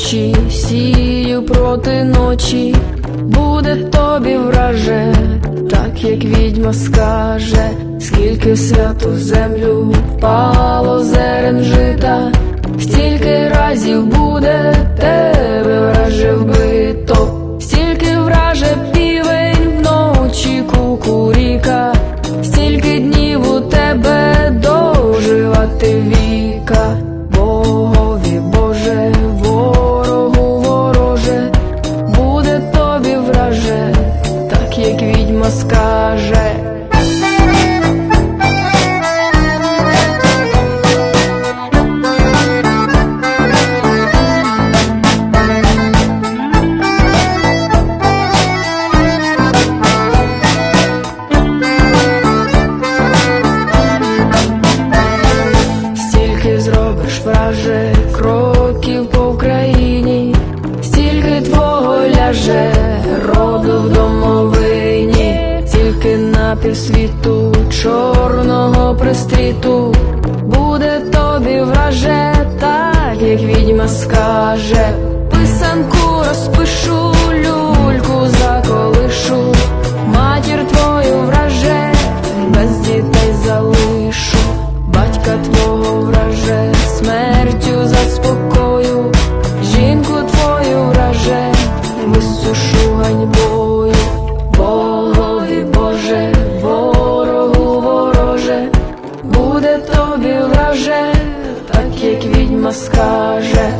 вночі, сію проти ночі, буде тобі враже, так як відьма скаже, скільки в святу землю впало зерен жита, стільки разів буде тебе враже вбито, стільки враже півень вночі кукуріка, стільки днів у тебе доживати віка, скаже. Стільки зробиш враже кроків на півсвіту чорного пристріту. Буде тобі враже, так як відьма скаже, писанку розпишу, люльку заколишу, матір твою враже, без дітей залишу, батька твого враже, смертю заспокою, тобі враже, так як відьма скаже.